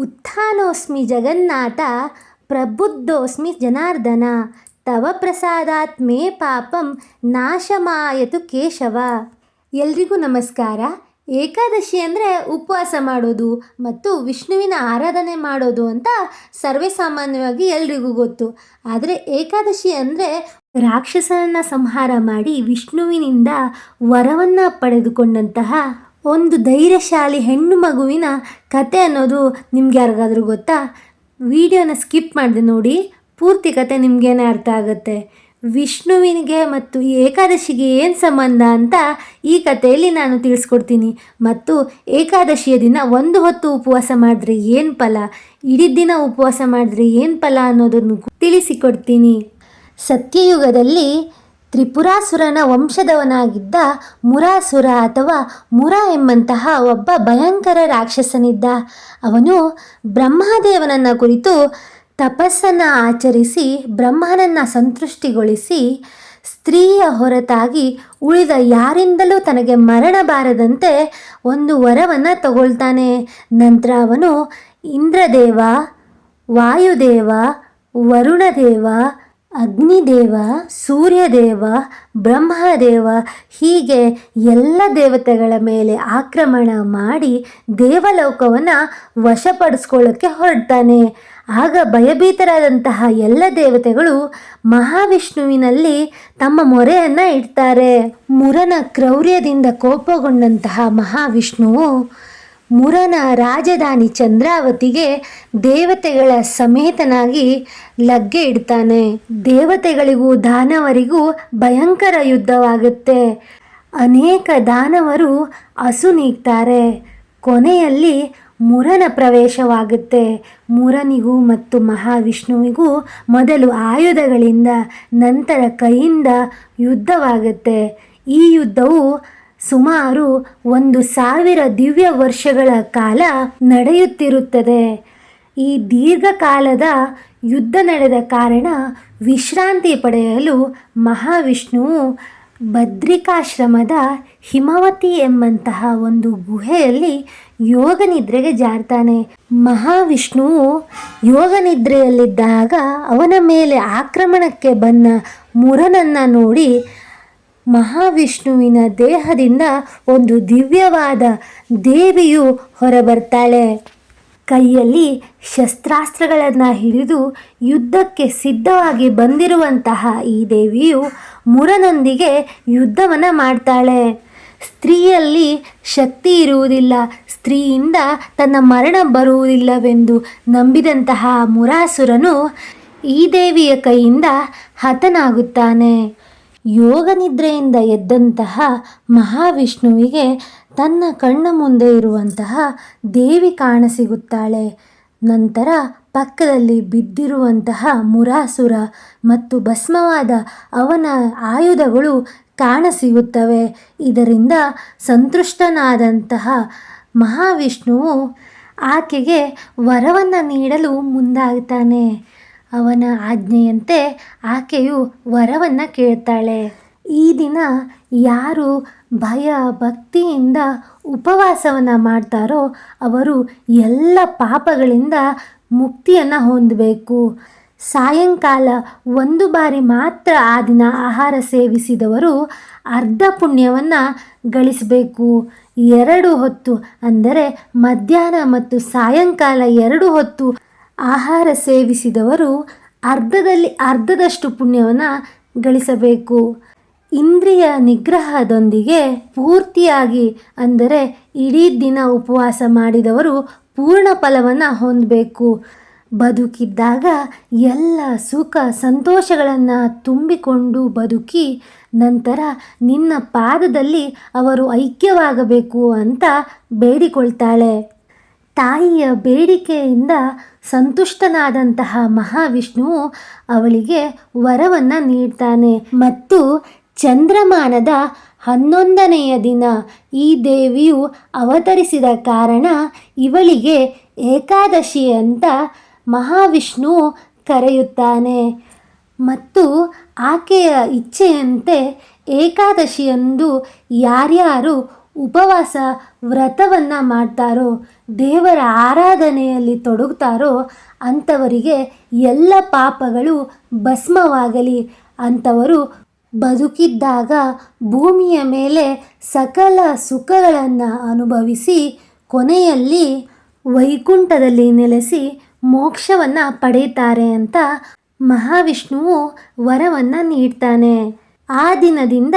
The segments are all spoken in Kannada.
ಉತ್ಥಾನೋಸ್ಮಿ ಜಗನ್ನಾಥ, ಪ್ರಬುದ್ಧೋಸ್ಮಿ ಜನಾರ್ದನ, ತವ ಪ್ರಸಾದಾತ್ ಮೇ ಪಾಪಂ ನಾಶಮಾಯತು ಕೇಶವ. ಎಲ್ರಿಗೂ ನಮಸ್ಕಾರ. ಏಕಾದಶಿ ಅಂದರೆ ಉಪವಾಸ ಮಾಡೋದು ಮತ್ತು ವಿಷ್ಣುವಿನ ಆರಾಧನೆ ಮಾಡೋದು ಅಂತ ಸರ್ವೇ ಸಾಮಾನ್ಯವಾಗಿ ಎಲ್ರಿಗೂ ಗೊತ್ತು. ಆದರೆ ಏಕಾದಶಿ ಅಂದರೆ ರಾಕ್ಷಸನನ್ನು ಸಂಹಾರ ಮಾಡಿ ವಿಷ್ಣುವಿನಿಂದ ವರವನ್ನು ಪಡೆದುಕೊಂಡಂತಹ ಒಂದು ಧೈರ್ಯಶಾಲಿ ಹೆಣ್ಣು ಮಗುವಿನ ಕತೆ ಅನ್ನೋದು ನಿಮ್ಗೆ ಯಾರಿಗಾದ್ರೂ ಗೊತ್ತಾ? ವಿಡಿಯೋನ ಸ್ಕಿಪ್ ಮಾಡಿದೆ ನೋಡಿ, ಪೂರ್ತಿ ಕತೆ ನಿಮಗೇನೆ ಅರ್ಥ ಆಗುತ್ತೆ. ವಿಷ್ಣುವಿನಿಗೆ ಮತ್ತು ಏಕಾದಶಿಗೆ ಏನು ಸಂಬಂಧ ಅಂತ ಈ ಕಥೆಯಲ್ಲಿ ನಾನು ತಿಳಿಸ್ಕೊಡ್ತೀನಿ. ಮತ್ತು ಏಕಾದಶಿಯ ದಿನ ಒಂದು ಹೊತ್ತು ಉಪವಾಸ ಮಾಡಿದ್ರೆ ಏನು ಫಲ? ಇಡೀ ದಿನ ಉಪವಾಸ ಮಾಡಿದ್ರೆ ಏನು ಫಲ ಅನ್ನೋದನ್ನು ತಿಳಿಸಿಕೊಡ್ತೀನಿ. ಸತ್ಯಯುಗದಲ್ಲಿ ತ್ರಿಪುರಾಸುರನ ವಂಶದವನಾಗಿದ್ದ ಮುರಾಸುರ ಅಥವಾ ಮುರ ಎಂಬಂತಹ ಒಬ್ಬ ಭಯಂಕರ ರಾಕ್ಷಸನಿದ್ದ. ಅವನು ಬ್ರಹ್ಮದೇವನನ್ನ ಕುರಿತು ತಪಸ್ಸನ್ನು ಆಚರಿಸಿ, ಬ್ರಹ್ಮನನ್ನು ಸಂತುಷ್ಟಿಗೊಳಿಸಿ, ಸ್ತ್ರೀಯ ಹೊರತಾಗಿ ಉಳಿದ ಯಾರಿಂದಲೂ ತನಗೆ ಮರಣ ಬಾರದಂತೆ ಒಂದು ವರವನ್ನು ತಗೊಳ್ತಾನೆ. ನಂತರ ಅವನು ಇಂದ್ರದೇವ, ವಾಯುದೇವ, ವರುಣದೇವ ಅಗ್ನಿದೇವ, ಸೂರ್ಯದೇವ, ಬ್ರಹ್ಮದೇವ ಹೀಗೆ ಎಲ್ಲ ದೇವತೆಗಳ ಮೇಲೆ ಆಕ್ರಮಣ ಮಾಡಿ ದೇವಲೋಕವನ್ನು ವಶಪಡಿಸ್ಕೊಳ್ಳೋಕ್ಕೆ ಹೊರಡ್ತಾನೆ. ಆಗ ಭಯಭೀತರಾದಂತಹ ಎಲ್ಲ ದೇವತೆಗಳು ಮಹಾವಿಷ್ಣುವಿನಲ್ಲಿ ತಮ್ಮ ಮೊರೆಯನ್ನು ಇಡ್ತಾರೆ. ಮುರನ ಕ್ರೌರ್ಯದಿಂದ ಕೋಪಗೊಂಡಂತಹ ಮಹಾವಿಷ್ಣುವು ಮುರನ ರಾಜಧಾನಿ ಚಂದ್ರಾವತಿಗೆ ದೇವತೆಗಳ ಸಮೇತನಾಗಿ ಲಗ್ಗೆ ಇಡ್ತಾನೆ. ದೇವತೆಗಳಿಗೂ ದಾನವರಿಗೂ ಭಯಂಕರ ಯುದ್ಧವಾಗುತ್ತೆ. ಅನೇಕ ದಾನವರು ಹಸು ನೀಗ್ತಾರೆ. ಕೊನೆಯಲ್ಲಿ ಮುರನ ಪ್ರವೇಶವಾಗುತ್ತೆ. ಮುರನಿಗೂ ಮತ್ತು ಮಹಾವಿಷ್ಣುವಿಗೂ ಮೊದಲು ಆಯುಧಗಳಿಂದ, ನಂತರ ಕೈಯಿಂದ ಯುದ್ಧವಾಗುತ್ತೆ. ಈ ಯುದ್ಧವು ಸುಮಾರು ಒಂದು ಸಾವಿರ ದಿವ್ಯ ವರ್ಷಗಳ ಕಾಲ ನಡೆಯುತ್ತಿರುತ್ತದೆ. ಈ ದೀರ್ಘಕಾಲದ ಯುದ್ಧ ನಡೆದ ಕಾರಣ ವಿಶ್ರಾಂತಿ ಪಡೆಯಲು ಮಹಾವಿಷ್ಣುವು ಬದ್ರಿಕಾಶ್ರಮದ ಹಿಮವತಿ ಎಂಬಂತಹ ಒಂದು ಗುಹೆಯಲ್ಲಿ ಯೋಗ ನಿದ್ರೆಗೆ ಜಾರ್ತಾನೆ. ಮಹಾವಿಷ್ಣುವು ಯೋಗ ನಿದ್ರೆಯಲ್ಲಿದ್ದಾಗ ಅವನ ಮೇಲೆ ಆಕ್ರಮಣಕ್ಕೆ ಬಂದ ಮುರನನ್ನು ನೋಡಿ ಮಹಾವಿಷ್ಣುವಿನ ದೇಹದಿಂದ ಒಂದು ದಿವ್ಯವಾದ ದೇವಿಯು ಹೊರಬರ್ತಾಳೆ. ಕೈಯಲ್ಲಿ ಶಸ್ತ್ರಾಸ್ತ್ರಗಳನ್ನು ಹಿಡಿದು ಯುದ್ಧಕ್ಕೆ ಸಿದ್ಧವಾಗಿ ಬಂದಿರುವಂತಹ ಈ ದೇವಿಯು ಮುರನೊಂದಿಗೆ ಯುದ್ಧವನ್ನು ಮಾಡ್ತಾಳೆ. ಸ್ತ್ರೀಯಲ್ಲಿ ಶಕ್ತಿ ಇರುವುದಿಲ್ಲ, ಸ್ತ್ರೀಯಿಂದ ತನ್ನ ಮರಣ ಬರುವುದಿಲ್ಲವೆಂದು ನಂಬಿದಂತಹ ಮುರಾಸುರನು ಈ ದೇವಿಯ ಕೈಯಿಂದ ಹತನಾಗುತ್ತಾನೆ. ಯೋಗ ನಿದ್ರೆಯಿಂದ ಎದ್ದಂತಹ ಮಹಾವಿಷ್ಣುವಿಗೆ ತನ್ನ ಕಣ್ಣ ಮುಂದೆ ಇರುವಂತಹ ದೇವಿ ಕಾಣಸಿಗುತ್ತಾಳೆ ನಂತರ ಪಕ್ಕದಲ್ಲಿ ಬಿದ್ದಿರುವಂತಹ ಮುರಾಸುರ ಮತ್ತು ಭಸ್ಮವಾದ ಅವನ ಆಯುಧಗಳು ಕಾಣಸಿಗುತ್ತವೆ ಇದರಿಂದ ಸಂತುಷ್ಟನಾದಂತಹ ಮಹಾವಿಷ್ಣುವು ಆಕೆಗೆ ವರವನ್ನು ನೀಡಲು ಮುಂದಾಗ್ತಾನೆ. ಅವನ ಆಜ್ಞೆಯಂತೆ ಆಕೆಯು ವರವನ್ನು ಕೇಳ್ತಾಳೆ. ಈ ದಿನ ಯಾರು ಭಯ ಭಕ್ತಿಯಿಂದ ಉಪವಾಸವನ್ನು ಮಾಡ್ತಾರೋ ಅವರು ಎಲ್ಲ ಪಾಪಗಳಿಂದ ಮುಕ್ತಿಯನ್ನು ಹೊಂದಬೇಕು. ಸಾಯಂಕಾಲ ಒಂದು ಬಾರಿ ಮಾತ್ರ ಆ ದಿನ ಆಹಾರ ಸೇವಿಸಿದವರು ಅರ್ಧ ಪುಣ್ಯವನ್ನು ಗಳಿಸಬೇಕು. ಎರಡು ಹೊತ್ತು, ಅಂದರೆ ಮಧ್ಯಾಹ್ನ ಮತ್ತು ಸಾಯಂಕಾಲ ಎರಡು ಹೊತ್ತು ಆಹಾರ ಸೇವಿಸಿದವರು ಅರ್ಧದಲ್ಲಿ ಅರ್ಧದಷ್ಟು ಪುಣ್ಯವನ್ನು ಗಳಿಸಬೇಕು. ಇಂದ್ರಿಯ ನಿಗ್ರಹದೊಂದಿಗೆ ಪೂರ್ತಿಯಾಗಿ ಅಂದರೆ ಇಡೀ ದಿನ ಉಪವಾಸ ಮಾಡಿದವರು ಪೂರ್ಣ ಫಲವನ್ನು ಹೊಂದಬೇಕು. ಬದುಕಿದ್ದಾಗ ಎಲ್ಲ ಸುಖ ಸಂತೋಷಗಳನ್ನು ತುಂಬಿಕೊಂಡು ಬದುಕಿ ನಂತರ ನಿನ್ನ ಪಾದದಲ್ಲಿ ಅವರು ಐಕ್ಯವಾಗಬೇಕು ಅಂತ ಬೇಡಿಕೊಳ್ತಾಳೆ. ತಾಯಿಯ ಬೇಡಿಕೆಯಿಂದ ಸಂತುಷ್ಟನಾದಂತಹ ಮಹಾವಿಷ್ಣುವು ಅವಳಿಗೆ ವರವನ್ನು ನೀಡ್ತಾನೆ. ಮತ್ತು ಚಂದ್ರಮಾನದ ಹನ್ನೊಂದನೆಯ ದಿನ ಈ ದೇವಿಯು ಅವತರಿಸಿದ ಕಾರಣ ಇವಳಿಗೆ ಏಕಾದಶಿ ಅಂತ ಮಹಾವಿಷ್ಣು ಕರೆಯುತ್ತಾನೆ. ಮತ್ತು ಆಕೆಯ ಇಚ್ಛೆಯಂತೆ ಏಕಾದಶಿಯಂದು ಯಾರ್ಯಾರು ಉಪವಾಸ ವ್ರತವನ್ನು ಮಾಡ್ತಾರೋ, ದೇವರ ಆರಾಧನೆಯಲ್ಲಿ ತೊಡಗ್ತಾರೋ, ಅಂಥವರಿಗೆ ಎಲ್ಲ ಪಾಪಗಳು ಭಸ್ಮವಾಗಲಿ. ಅಂಥವರು ಬದುಕಿದ್ದಾಗ ಭೂಮಿಯ ಮೇಲೆ ಸಕಲ ಸುಖಗಳನ್ನು ಅನುಭವಿಸಿ, ಕೊನೆಯಲ್ಲಿ ವೈಕುಂಠದಲ್ಲಿ ನೆಲೆಸಿ ಮೋಕ್ಷವನ್ನು ಪಡೆಯುತ್ತಾರೆ ಅಂತ ಮಹಾವಿಷ್ಣುವು ವರವನ್ನು ನೀಡ್ತಾನೆ. ಆ ದಿನದಿಂದ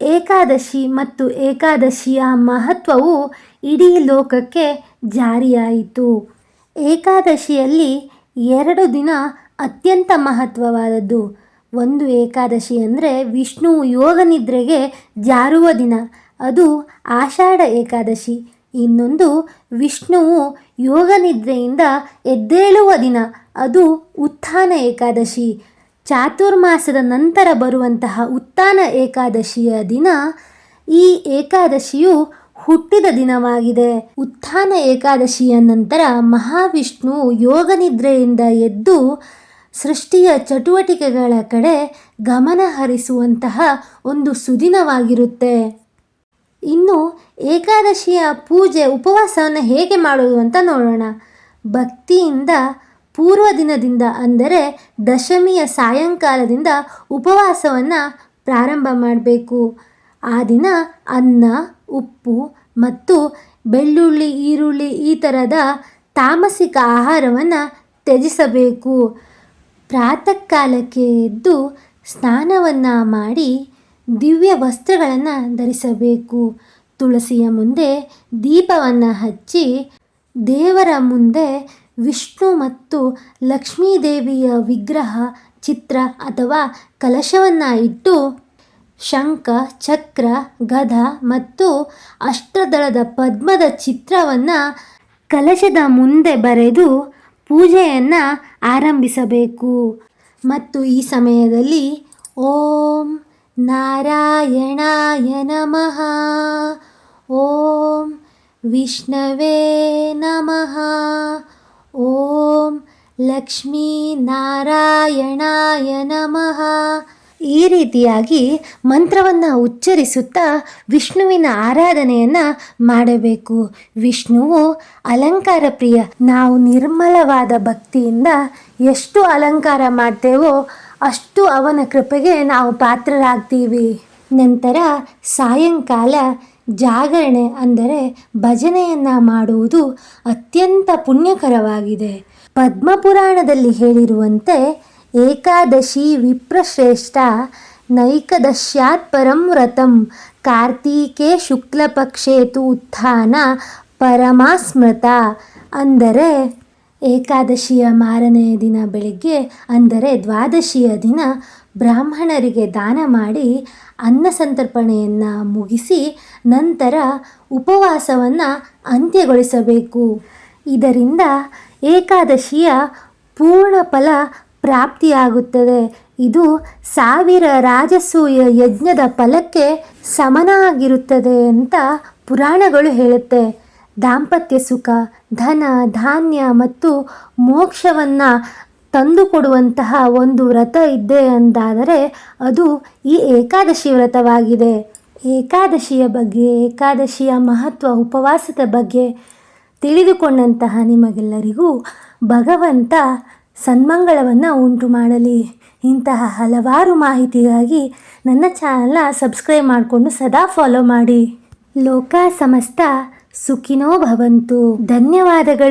ಏಕಾದಶಿ ಮತ್ತು ಏಕಾದಶಿಯ ಮಹತ್ವವು ಇಡೀ ಲೋಕಕ್ಕೆ ಜಾರಿಯಾಯಿತು. ಏಕಾದಶಿಯಲ್ಲಿ ಎರಡು ದಿನ ಅತ್ಯಂತ ಮಹತ್ವವಾದದ್ದು. ಒಂದು ಏಕಾದಶಿ ಅಂದರೆ ವಿಷ್ಣು ಯೋಗ ನಿದ್ರೆಗೆ ಜಾರುವ ದಿನ. ಅದು ಆಷಾಢ ಏಕಾದಶಿ. ಇನ್ನೊಂದು ವಿಷ್ಣುವು ಯೋಗ ನಿದ್ರೆಯಿಂದ ಎದ್ದೇಳುವ ದಿನ. ಅದು ಉತ್ಥಾನ ಏಕಾದಶಿ. ಚಾತುರ್ಮಾಸದ ನಂತರ ಬರುವಂತಹ ಉತ್ಥಾನ ಏಕಾದಶಿಯ ದಿನ, ಈ ಏಕಾದಶಿಯು ಹುಟ್ಟಿದ ದಿನವಾಗಿದೆ. ಉತ್ಥಾನ ಏಕಾದಶಿಯ ನಂತರ ಮಹಾವಿಷ್ಣು ಯೋಗ ನಿದ್ರೆಯಿಂದ ಎದ್ದು ಸೃಷ್ಟಿಯ ಚಟುವಟಿಕೆಗಳ ಕಡೆ ಗಮನ ಹರಿಸುವಂತಹ ಒಂದು ಸುದಿನವಾಗಿರುತ್ತೆ. ಇನ್ನು ಏಕಾದಶಿಯ ಪೂಜೆ, ಉಪವಾಸವನ್ನು ಹೇಗೆ ಮಾಡೋದು ಅಂತ ನೋಡೋಣ. ಭಕ್ತಿಯಿಂದ ಪೂರ್ವ ದಿನದಿಂದ ಅಂದರೆ ದಶಮಿಯ ಸಾಯಂಕಾಲದಿಂದ ಉಪವಾಸವನ್ನು ಪ್ರಾರಂಭ ಮಾಡಬೇಕು. ಆ ದಿನ ಅನ್ನ, ಉಪ್ಪು ಮತ್ತು ಬೆಳ್ಳುಳ್ಳಿ, ಈರುಳ್ಳಿ ಈ ಥರದ ತಾಮಸಿಕ ಆಹಾರವನ್ನು ತ್ಯಜಿಸಬೇಕು. ಪ್ರಾತಃ ಕಾಲಕ್ಕೆ ಎದ್ದು ಸ್ನಾನವನ್ನು ಮಾಡಿ ದಿವ್ಯ ವಸ್ತ್ರಗಳನ್ನು ಧರಿಸಬೇಕು. ತುಳಸಿಯ ಮುಂದೆ ದೀಪವನ್ನು ಹಚ್ಚಿ ದೇವರ ಮುಂದೆ ವಿಷ್ಣು ಮತ್ತು ಲಕ್ಷ್ಮೀದೇವಿಯ ವಿಗ್ರಹ, ಚಿತ್ರ ಅಥವಾ ಕಲಶವನ್ನು ಇಟ್ಟು ಶಂಖ, ಚಕ್ರ ಗದ ಮತ್ತು ಅಷ್ಟದಳದ ಪದ್ಮದ ಚಿತ್ರವನ್ನು ಕಲಶದ ಮುಂದೆ ಬರೆದು ಪೂಜೆಯನ್ನು ಆರಂಭಿಸಬೇಕು. ಮತ್ತು ಈ ಸಮಯದಲ್ಲಿ ಓಂ ನಾರಾಯಣಾಯ ನಮಃ. ಓಂ ವಿಷ್ಣವೇ ನಮಃ. ಓಂ ಲಕ್ಷ್ಮೀ ನಾರಾಯಣಾಯ ನಮಃ. ಈ ರೀತಿಯಾಗಿ ಮಂತ್ರವನ್ನು ಉಚ್ಚರಿಸುತ್ತಾ ವಿಷ್ಣುವಿನ ಆರಾಧನೆಯನ್ನು ಮಾಡಬೇಕು. ವಿಷ್ಣುವು ಅಲಂಕಾರ ಪ್ರಿಯ, ನಾವು ನಿರ್ಮಲವಾದ ಭಕ್ತಿಯಿಂದ ಎಷ್ಟು ಅಲಂಕಾರ ಮಾಡ್ತೇವೋ ಅಷ್ಟು ಅವನ ಕೃಪೆಗೆ ನಾವು ಪಾತ್ರರಾಗ್ತೀವಿ. ನಂತರ ಸಾಯಂಕಾಲ ಜಾಗರಣೆ ಅಂದರೆ ಭಜನೆಯನ್ನು ಮಾಡುವುದು ಅತ್ಯಂತ ಪುಣ್ಯಕರವಾಗಿದೆ. ಪದ್ಮಪುರಾಣದಲ್ಲಿ ಹೇಳಿರುವಂತೆ ಏಕಾದಶಿ ವಿಪ್ರಶ್ರೇಷ್ಠ ನೈಕದಶ್ಯಾತ್ ಪರಂ ವ್ರತಂ ಕಾರ್ತೀಕೆ ಶುಕ್ಲಪಕ್ಷೇತು ಉತ್ಥಾನ ಪರಮಾಸ್ಮೃತ ಅಂದರೆ ಏಕಾದಶಿಯ ಮಾರನೆಯ ದಿನ ಬೆಳಿಗ್ಗೆ ಅಂದರೆ ದ್ವಾದಶಿಯ ದಿನ ಬ್ರಾಹ್ಮಣರಿಗೆ ದಾನ ಮಾಡಿ ಅನ್ನ ಸಂತರ್ಪಣೆಯನ್ನು ಮುಗಿಸಿ ನಂತರ ಉಪವಾಸವನ್ನು ಅಂತ್ಯಗೊಳಿಸಬೇಕು. ಇದರಿಂದ ಏಕಾದಶಿಯ ಪೂರ್ಣ ಫಲ ಪ್ರಾಪ್ತಿಯಾಗುತ್ತದೆ. ಇದು ಸಾವಿರ ರಾಜಸೂಯ ಯಜ್ಞದ ಫಲಕ್ಕೆ ಸಮನಾಗಿರುತ್ತದೆ ಅಂತ ಪುರಾಣಗಳು ಹೇಳುತ್ತೆ. ದಾಂಪತ್ಯ ಸುಖ, ಧನ, ಧಾನ್ಯ ಮತ್ತು ಮೋಕ್ಷವನ್ನು ತಂದುಕೊಡುವಂತಹ ಒಂದು ವ್ರತ ಇದೆ ಅಂದಾದರೆ ಅದು ಈ ಏಕಾದಶಿ ವ್ರತವಾಗಿದೆ. ಏಕಾದಶಿಯ ಬಗ್ಗೆ, ಏಕಾದಶಿಯ ಮಹತ್ವ, ಉಪವಾಸದ ಬಗ್ಗೆ ತಿಳಿದುಕೊಂಡಂತಹ ನಿಮಗೆಲ್ಲರಿಗೂ ಭಗವಂತ ಸನ್ಮಂಗಳವನ್ನು ಉಂಟು ಮಾಡಲಿ. ಇಂತಹ ಹಲವಾರು ಮಾಹಿತಿಗಾಗಿ ನನ್ನ ಚಾನಲ್ನ ಸಬ್ಸ್ಕ್ರೈಬ್ ಮಾಡಿಕೊಂಡು ಸದಾ ಫಾಲೋ ಮಾಡಿ. ಲೋಕ ಸಮಸ್ತ ಸುಖಿನೋ ಭವಂತು. ಧನ್ಯವಾದಗಳು.